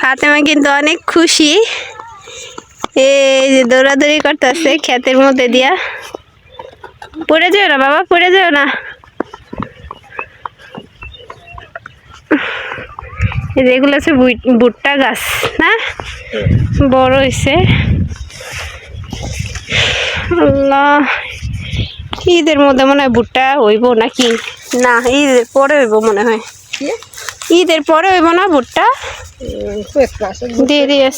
ফাতেমা কিন্তু অনেক খুশি। এই যে দৌড়াদৌড়ি করতেছে ক্ষেতের মধ্যে দিয়া। পড়ে যেও না বাবা পড়ে যেও না। এগুলো হচ্ছে ভুই- ভুট্টা গাছ না? বড় হয়েছে আল্লাহ ঈদের মধ্যে মনে হয় ভুট্টা হইব নাকি? না ঈদের পরে হইব মনে হয়। ঈদের পরে হইব না ভুট্টা দিয়ে দিয়ে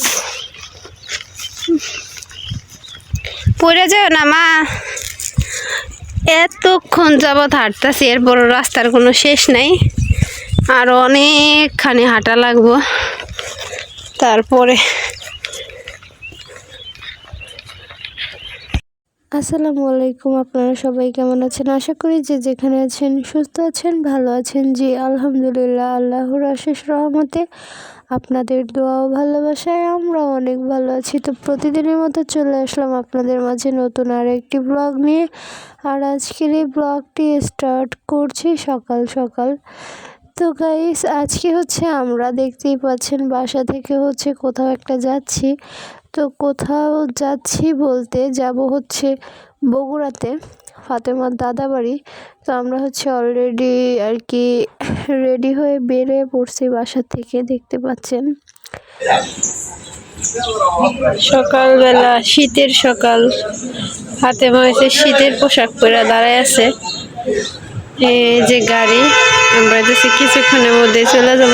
পড়ে যাও না, মা। এতক্ষণ যাবৎ হাঁটতেছি, এরপর রাস্তার কোনো শেষ নাই। আর অনেকখানি হাঁটা লাগবো। তারপরে আসসালামু আলাইকুম, আপনারা সবাই কেমন আছেন? আশা করি যে যেখানে আছেন সুস্থ আছেন, ভালো আছেন। জি, আলহামদুলিল্লাহ, আল্লাহর আশেষ রহমতে আপনাদের দোয়া ও ভালোবাসায় আমরা অনেক ভালো আছি। তো প্রতিদিনের মতো চলে আসলাম আপনাদের মাঝে নতুন আর একটি ব্লগ নিয়ে। আর আজকের এই ব্লগটি স্টার্ট করছি সকাল সকাল। তো গাইস, আজকে হচ্ছে আমরা দেখতেই পাচ্ছেন বাসা থেকে হচ্ছে কোথাও একটা যাচ্ছি। তো কোথাও যাচ্ছি বলতে যাব হচ্ছে বগুড়াতে, ফাতেমার দাদা বাড়ি তো আমরা হচ্ছে অলরেডি আর কি রেডি হয়ে বেরিয়ে পড়ছি বাসা থেকে, দেখতে পাচ্ছেন। সকালবেলা, শীতের সকাল। হাতে হয়েছে শীতের পোশাক পরে দাঁড়ায় আছে। এই যে গাড়ি, আমরা দেখছি কিছুক্ষণের মধ্যে চলে যাব।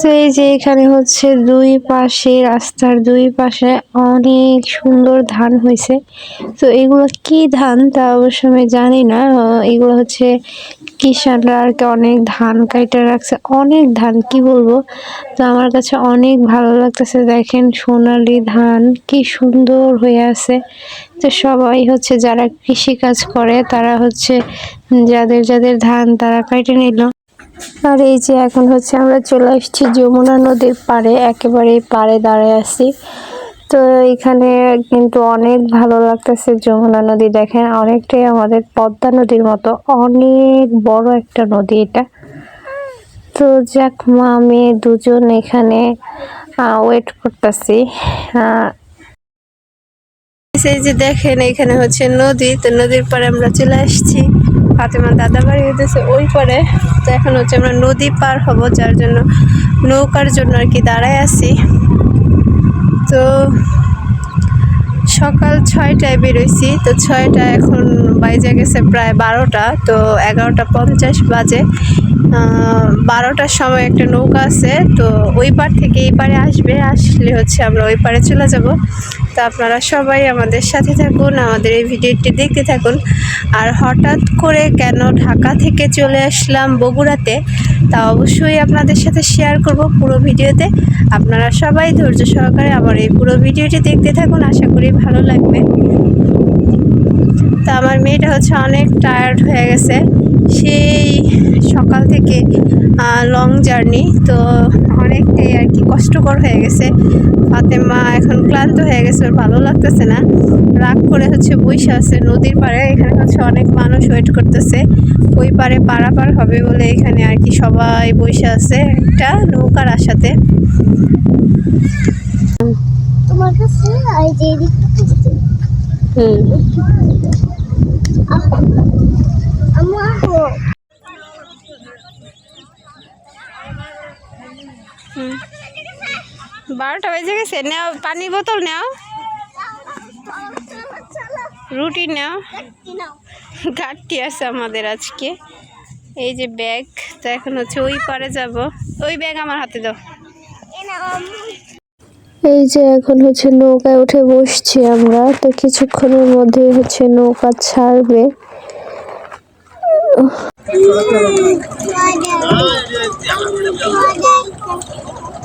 তো এই যে এখানে হচ্ছে দুই পাশে, রাস্তার দুই পাশে অনেক সুন্দর ধান হয়েছে। তো এগুলো কি ধান তা অবশ্য আমি জানি না। এগুলো হচ্ছে কিষানরা আর কি অনেক ধান কাইটা রাখছে। অনেক ধান, কি বলব? তো আমার কাছে অনেক ভালো লাগতেছে। দেখেন সোনালি ধান, কি সুন্দর হয়ে আছে। তো সবাই হচ্ছে যারা কৃষি কাজ করে, তারা হচ্ছে যাদের যাদের ধান তারা কাইটে নিল। আর এই যে এখন হচ্ছে আমরা চলে আসছি যমুনা নদীর পাড়ে একেবারে পাড়ে দাঁড়ায় আছি। তো এখানে কিন্তু অনেক ভালো লাগতেছে যমুনা নদী দেখেন, অনেকটাই আমাদের পদ্মা নদীর মতো, অনেক বড় একটা নদী এটা। তো যাক মা মেয়ে দুজন এখানে ওয়েট করতেছি এই যে দেখেন, এখানে হচ্ছে নদী, তো নদীর পরে আমরা চলে আসছি। ফাতেমা দাদা বাড়ি হইতেছে ওই পারে। তো এখন হচ্ছে আমরা নদী পার হব, যার জন্য নৌকার জন্য আর কি দাঁড়ায় আছি। তো সকাল ছয়টায় বেরোইছি তো ছয়টা এখন বাইজে গেছে প্রায় বারোটা। তো এগারোটা পঞ্চাশ বাজে। বারোটার সময় একটা নৌকা আছে। তো ওই পার থেকে এই পারে আসবে। আসলে হচ্ছে আমরা ওই পারে চলে যাব। তো আপনারা সবাই আমাদের সাথে থাকুন, আমাদের এই ভিডিওটি দেখতে থাকুন। আর হঠাৎ করে কেন ঢাকা থেকে চলে আসলাম বগুড়াতে, তা অবশ্যই আপনাদের সাথে শেয়ার করব পুরো ভিডিওতে। আপনারা সবাই ধৈর্য সহকারে আমার এই পুরো ভিডিওটি দেখতে থাকুন, আশা করি ভালো লাগবে। তা আমার মেয়েটা হচ্ছে অনেক টায়ার্ড হয়ে গেছে। সেই সকাল থেকে লং জার্নি তো অনেকটাই আর কি কষ্টকর হয়ে গেছে। ফাতেমা এখন ক্লান্ত হয়ে গেছে ওর ভালো লাগতেছে না। রাগ করে হচ্ছে বসে আছে নদীর পাড়ে এখানে হচ্ছে অনেক মানুষ ওয়েট করতেছে। ওই পারে পারাপার হবে বলে এখানে আর কি সবাই বসে আছে একটা নৌকার আশাতে। তোমার কাছে হুম। বারোটা বেজে গেছে নেও পানির বোতল নেও। রুটি নেও। ঘাটতি আছে আমাদের আজকে। এই যে ব্যাগ তো এখন হচ্ছে ওই পারে যাব। ওই ব্যাগ আমার হাতে দাও। এই যে এখন হচ্ছে নৌকায় উঠে বসছি আমরা তো কিছুক্ষণের মধ্যে হচ্ছে নৌকা ছাড়বে।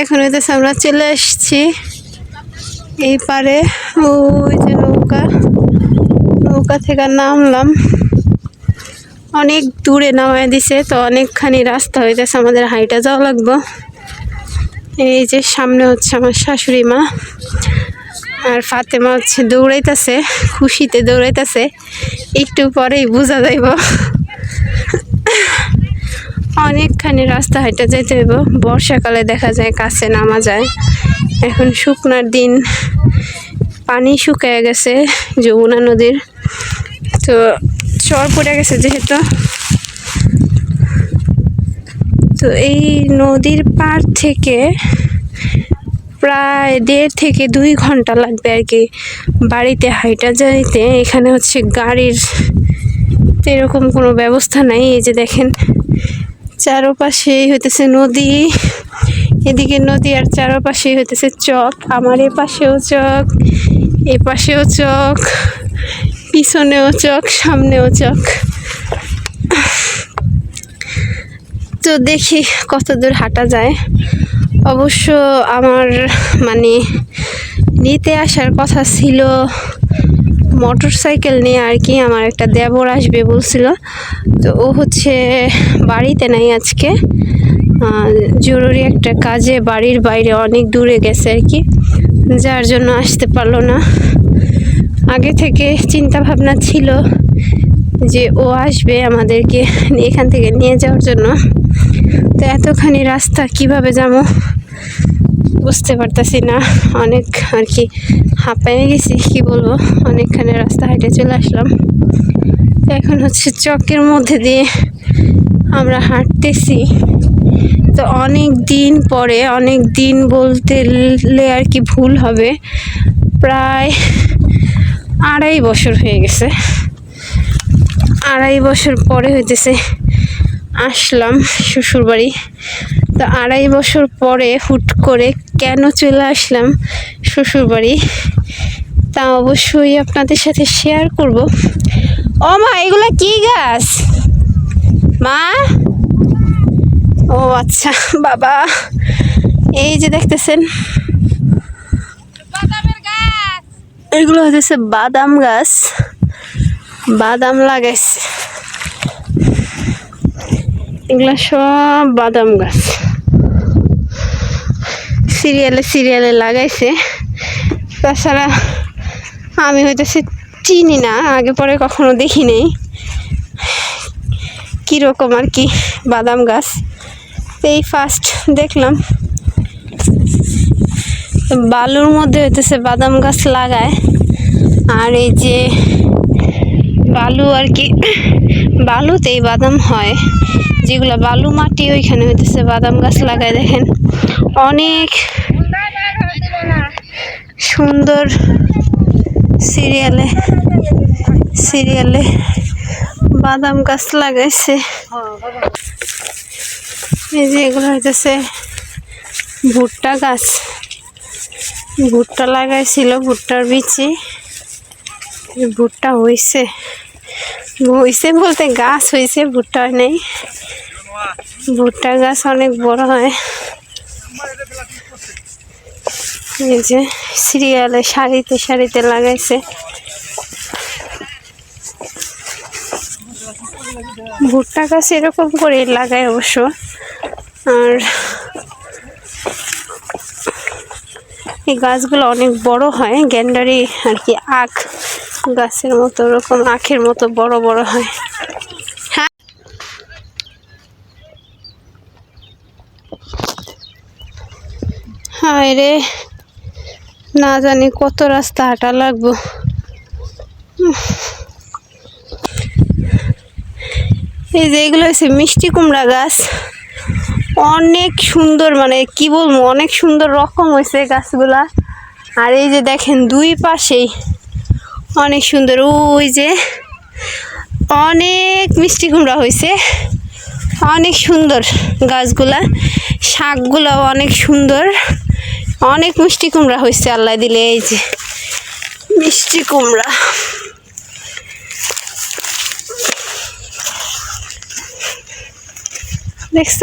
এখন হইতেছে আমরা চলে আসছি এই পারে ওই যে নৌকা। নৌকা থেকে নামলাম। অনেক দূরে নামায় দিছে, তো অনেকখানি রাস্তা হইতেছে আমাদের হাইটা যাওয়া লাগবো। এই যে সামনে হচ্ছে আমার শাশুড়ি মা আর ফাতেমা হচ্ছে দৌড়াইতেছে, খুশিতে দৌড়াইতেছে। একটু পরেই বোঝা যাইব। অনেকখানি রাস্তা হাইটা যেতে হইব। বর্ষাকালে দেখা যায় কাছে নামা যায়। এখন শুকনার দিন, পানি শুকায় গেছে যমুনা নদীর। তো চর পড়ে গেছে যেহেতু। তো এই নদীর পার থেকে প্রায় দেড় থেকে দুই ঘণ্টা লাগবে আর কি। বাড়িতে হাইটা যাইতে। এখানে হচ্ছে গাড়ির এরকম কোনো ব্যবস্থা নাই। এই যে দেখেন চারোপাশেই হইতেছে নদী। এদিকে নদী আর চারোপাশেই হইতেছে চক। আমার এ পাশেও চক, এ পাশেও চক, পিছনেও চক, সামনেও চক। তো দেখি কত দূর হাঁটা যায়। অবশ্য আমার মানে নিতে আসার কথা ছিল মোটর সাইকেল নিয়ে আর কি আমার একটা দেবর আসবে বলছিল। তো ও হচ্ছে বাড়িতে নাই আজকে। জরুরি একটা কাজে বাড়ির বাইরে অনেক দূরে গেছে আর কি। যার জন্য আসতে পারল না। আগে থেকে চিন্তা ভাবনা ছিল যে ও আসবে আমাদেরকে এখান থেকে নিয়ে যাওয়ার জন্য। তো এতখানি রাস্তা কীভাবে যাব? বুঝতে পারতাছি না। অনেক আর কি হাঁপায়ে গেছি, কি বলব? অনেকখানি রাস্তা হেঁটে চলে আসলাম। তো এখন হচ্ছে চকের মধ্যে দিয়ে আমরা হাঁটতেছি। তো অনেক দিন পরে, অনেক দিন বলতে আর কি ভুল হবে, প্রায় আড়াই বছর হয়ে গেছে। আড়াই বছর পরে হইতেছে আসলাম শ্বশুরবাড়ি। তো আড়াই বছর পরে হুট করে কেন চলে আসলাম শ্বশুরবাড়ি? তা অবশ্যই আপনাদের সাথে শেয়ার করব। ও মা, এগুলো কি গাছ? মা? ও আচ্ছা বাবা। এই যে দেখতেছেন। এগুলো হচ্ছে বাদাম গাছ। বাদাম লাগাইছে। এগুলো সব বাদাম গাছ। সিরিয়ালে সিরিয়ালে লাগাইছে। তাছাড়া আমি হইতেছে চিনি না, আগে পরে কখনো দেখি নেই। কীরকম আর কি বাদাম গাছ। এই ফার্স্ট দেখলাম। বালুর মধ্যে হইতেছে বাদাম গাছ লাগায়। আর এই যে বালু আর কি, বালুতেই বাদাম হয়। যেগুলো বালু মাটি, ওইখানে হইতেছে বাদাম গাছ লাগায় দেখেন। অনেক সুন্দর সিরিয়ালে সিরিয়ালে বাদাম গাছ লাগাইছে। এই যে এগুলো হইতেছে ভুট্টা গাছ। ভুট্টা লাগাইছিল, ভুট্টার বিচি। ভুট্টা হইছে। হইছে বলতে গাছ হয়েছে ভুট্টা হয় নাই। ভুট্টা গাছ অনেক বড় হয়। এই যে সিরিয়ালে সারিতে সারিতে লাগাইছে। ভুট্টা গাছ এরকম করে লাগায় অবশ্য। আর এই গাছগুলো অনেক বড় হয়, গ্যান্ডারি আর কি আখ। গাছের মতো, ওরকম আখের মতো বড় বড় হয়। হ্যাঁ হায় রে, না জানি কত রাস্তা হাঁটা লাগবো। এই যে এগুলো হচ্ছে মিষ্টি কুমড়া গাছ। অনেক সুন্দর মানে কি বলব, অনেক সুন্দর রকম হয়েছে গাছগুলা। আর এই যে দেখেন দুই পাশেই অনেক সুন্দর। ওই যে অনেক মিষ্টি কুমড়া হয়েছে অনেক সুন্দর গাছগুলা। শাকগুলাও অনেক সুন্দর। অনেক মিষ্টি কুমড়া হয়েছে আল্লাহ দিলে এই যে মিষ্টি কুমড়া। দেখছ?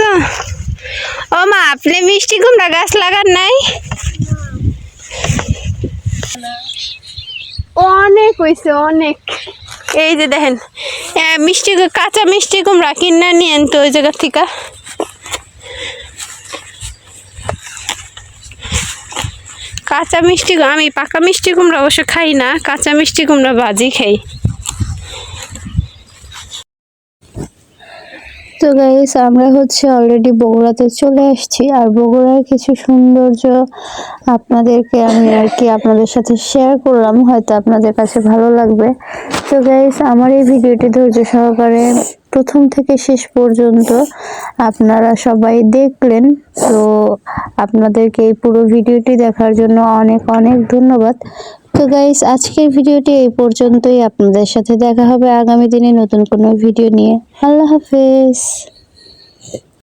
ও মা আপনি মিষ্টি কুমড়া গাছ লাগান নাই? অনেক হয়েছে অনেক। এই যে দেখেন মিষ্টি কাঁচা মিষ্টি কুমড়া কিনা নিয়েন তো ওই জায়গা থেকে। কাঁচা মিষ্টি আমি পাকা মিষ্টি কুমড়া অবশ্য খাই না, কাঁচা মিষ্টি কুমড়া ভাজি খাই। তো গাইস আমরা হচ্ছে অলরেডি বগুড়াতে চলে আসছি। আর বগুড়ার কিছু সৌন্দর্য আপনাদেরকে আমি আর কি আপনাদের সাথে শেয়ার করলাম, হয়তো আপনাদের কাছে ভালো লাগবে। তো গাইস আমার এই ভিডিওটি ধৈর্য সহকারে প্রথম থেকে শেষ পর্যন্ত আপনারা সবাই দেখলেন। তো আপনাদেরকে এই পুরো ভিডিওটি দেখার জন্য অনেক অনেক ধন্যবাদ। তো গাইস আজকের ভিডিওটি এই পর্যন্তই। আপনাদের সাথে দেখা হবে আগামী দিনে নতুন কোনো ভিডিও নিয়ে। আল্লাহ হাফেজ।